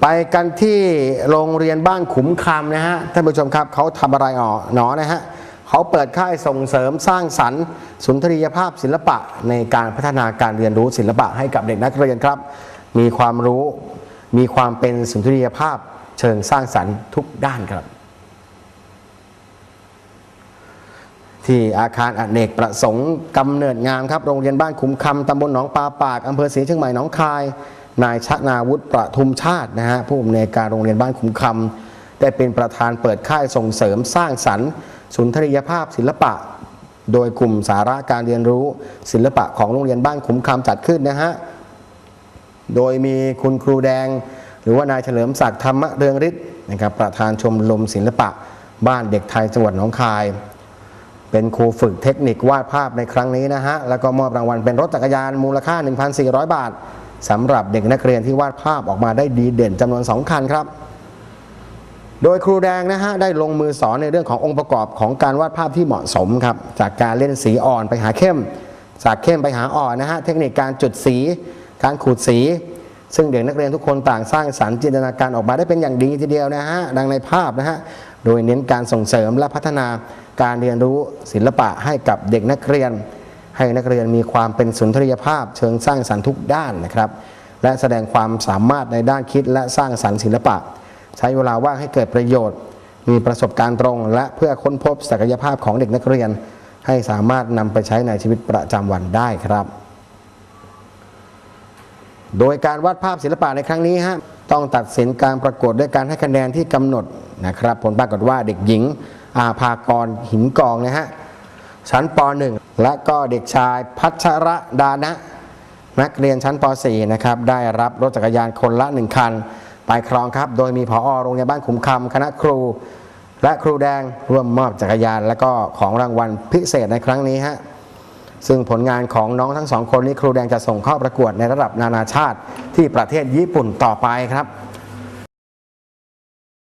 ไปกันที่โรงเรียนบ้านขุมคำนะฮะท่านผู้ชมครับเขาทำอะไรอ๋อหนอนะฮะเขาเปิดค่ายส่งเสริมสร้างสรรค์ สุนทรียภาพศิลปะในการพัฒนาการเรียนรู้ศิลปะให้กับเด็กนักเรียนครับ มีความรู้มีความเป็นสุนทรียภาพเชิงสร้างสรรค์ทุกด้านครับ ที่อาคารอเนกประสงค์กำเนิดงามครับโรงเรียนบ้านขุมคำตำบลหนองปลาปากอำเภอศรีเชียงใหม่หนองคายนายชนาวุฒิประทุมชาตินะฮะผู้อำนวยการโรงเรียนบ้านขุมคำได้เป็นประธานเปิดค่ายส่งเสริมสร้างสรรค์สุนทรียภาพศิลปะ โดยกลุ่มสาระการเรียนรู้ศิลปะของโรงเรียนบ้านขุมคำจัดขึ้นนะฮะโดยมีคุณครูแดง หรือว่านายเฉลิมศักดิ์ธรรมเรืองฤทธิ์นะครับประธานชมรมศิลปะ บ้านเด็กไทยจังหวัดหนองคาย เป็นครูฝึกเทคนิควาดภาพในครั้งนี้นะฮะแล้วก็มอบรางวัลเป็นรถจักรยานมูลค่า 1,400 บาท สำหรับเด็กนักเรียนที่วาดภาพออกมาได้ดีเด่นจำนวน 2 คันครับ โดยครูแดงนะฮะได้ลงมือสอนในเรื่องขององค์ประกอบของการวาดภาพที่เหมาะสมครับ จากการเล่นสีอ่อนไปหาเข้ม จากเข้มไปหาอ่อนนะฮะเทคนิคการจุดสี การขูดสี ซึ่งเด็กนักเรียนทุกคนต่างสร้างสรรค์จินตนาการออกมาได้เป็นอย่างดีทีเดียวนะฮะดังในภาพนะฮะโดยเน้นการส่งเสริมและพัฒนาการเรียนรู้ศิลปะให้กับเด็กนักเรียน ให้นักเรียนมีความเป็นสุนทรียภาพเชิงสร้างสรรค์ทุกด้านนะครับ และแสดงความสามารถในด้านคิดและสร้างสรรค์ศิลปะ ใช้เวลาว่างให้เกิดประโยชน์ มีประสบการณ์ตรง และเพื่อค้นพบศักยภาพของเด็กนักเรียน ให้สามารถนำไปใช้ในชีวิตประจำวันได้ครับ โดยการวาดภาพศิลปะในครั้งนี้ฮะต้องตัดสินการประกวดด้วยการให้คะแนนที่กำหนดนะครับ ผลปรากฏว่าเด็กหญิงอาภากรหินกองนะฮะชั้นป .1 และก็เด็กชายพัชระดานะ นักเรียนชั้นป .4 นะครับได้รับรถจักรยานคนละ 1 คัน ไปครองครับ โดยมีผอโรงเรียนบ้านขุมคำคณะครู และครูแดงร่วมมอบจักรยาน และก็ของรางวัลพิเศษในครั้งนี้ฮะซึ่งผลงานของน้องทั้งสองคนนี้ครูแดงจะส่งเข้าประกวดในระดับนานาชาติที่ประเทศญี่ปุ่นต่อไปครับ